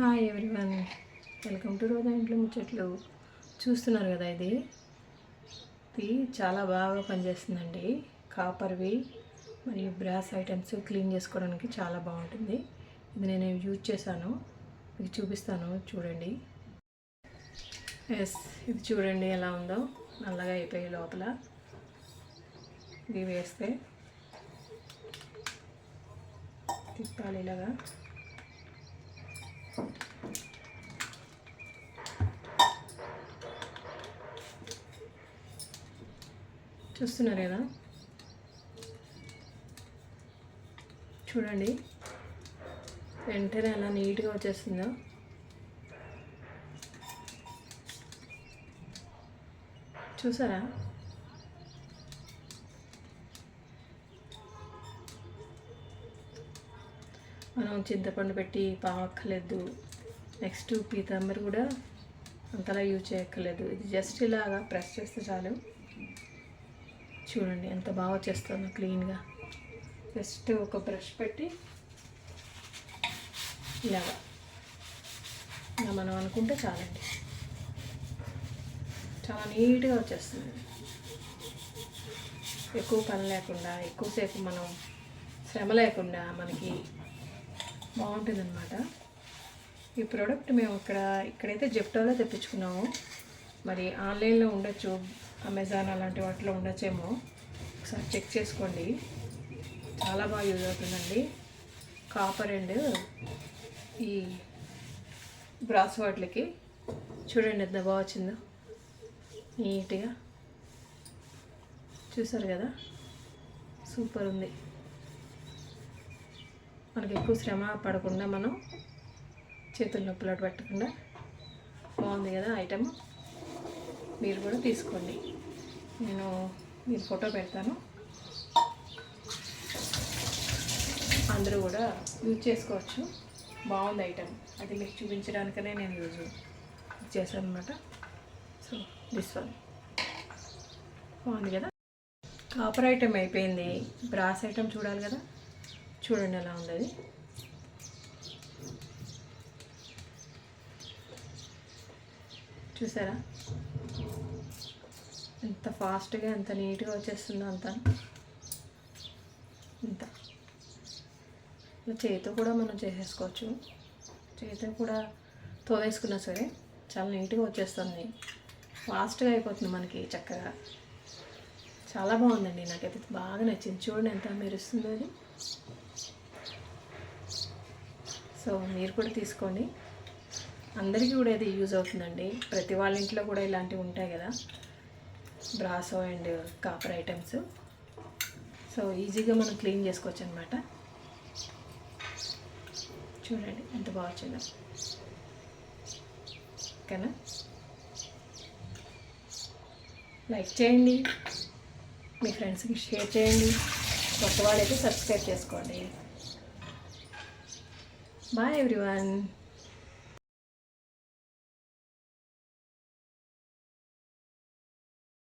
Hi everyone welcome to Roja ఇంట్లో ముచ్చట్లు చూస్తున్నారు కదా ఇది? ఇది చాలా బాగా పనిచేస్తుందండి. కాపర్వి మరియు బ్రాస్ ఐటమ్స్ క్లీన్ చేసుకోవడానికి చాలా బాగుంటుంది. ఇది నేను యూజ్ చేశాను. మీకు చూపిస్తాను. చూడండి. ఎస్ ఇది చూడండి ఎలా ఉందో. నల్లగా అయిపోయి లోపల. ఇది వేస్తే తిప్పాలి ఇలాగా. చూస్తున్నారు కదా? చూడండి. వెంటనే అలా నీట్గా వచ్చేస్తుందో? చూసారా? మనం చింతపండు పెట్టి పావక్కర్లేదు. నెక్స్ట్ పీతాంబరి కూడా అంతలా యూజ్ చేయక్కర్లేదు. ఇది జస్ట్ ఇలాగా ప్రెస్ చేస్తే చాలు. చూడండి ఎంత బాగా వచ్చేస్తుందో క్లీన్గా. జస్ట్ ఒక బ్రష్ పెట్టి ఇలాగా. ఇలా మనం అనుకుంటే చాలండి. చాలా నీట్గా వచ్చేస్తుంది. ఎక్కువ పని లేకుండా ఎక్కువసేపు మనం శ్రమ లేకుండా మనకి బాగుంటుంది అనమాట ఈ ప్రోడక్ట్ మేము ఇక్కడ ఇక్కడైతే జెప్టోలో తెప్పించుకున్నాము. మరి ఆన్లైన్లో ఉండొచ్చు అమెజాన్ అలాంటి వాటిలో ఉండొచ్చేమో. ఒకసారి చెక్ చేసుకోండి. చాలా బాగా యూజ్ అవుతుందండి. కాపర్ అండ్ ఈ బ్రాస్ వాటికి. చూడండి ఎంత బాగా వచ్చిందో. నీట్గా. చూసారు కదా? సూపర్ ఉంది. మనకి ఎక్కువ శ్రమ పడకుండా మనం చేతుల నొప్పులు పెట్టకుండా బాగుంది కదా ఐటమ్. మీరు కూడా తీసుకోండి. నేను మీరు ఫోటో పెడతాను. అందరూ కూడా యూజ్ చేసుకోవచ్చు. బాగుంది ఐటమ్. అది మీకు చూపించడానికనే నేను యూజ్ చేశాను అనమాట సో దిస్ వన్ బాగుంది కదా? కాపర్ ఐటమ్ అయిపోయింది. బ్రాస్ ఐటమ్ చూడాలి కదా? చూడండి ఎలా ఉంది అది చూసారా? ఎంత ఫాస్ట్గా ఎంత నీట్గా వచ్చేస్తుందో అంత. ఇంత. చేతితో కూడా మనం చేసేసుకోవచ్చు. చేతితో కూడా తోవేసుకున్నా సరే చాలా నీట్గా వచ్చేస్తుంది. ఫాస్ట్గా అయిపోతుంది మనకి చక్కగా. చాలా బాగుందండి. నాకైతే బాగా నచ్చింది. చూడండి ఎంత మెరుస్తుందో అది. సో మీరు కూడా తీసుకోండి. అందరికీ కూడా ఇది యూజ్ అవుతుందండి. ప్రతి వాళ్ళ ఇంట్లో కూడా ఇలాంటివి ఉంటాయి కదా. Brass and copper items. So ఈజీగా మనం క్లీన్ చేసుకోవచ్చు అనమాట చూడండి ఎంత బాగా వచ్చిందో. ఓకేనా? లైక్ చేయండి. మీ ఫ్రెండ్స్కి షేర్ చేయండి. కొత్త వాళ్ళైతే సబ్స్క్రైబ్ చేసుకోండి. Bye everyone.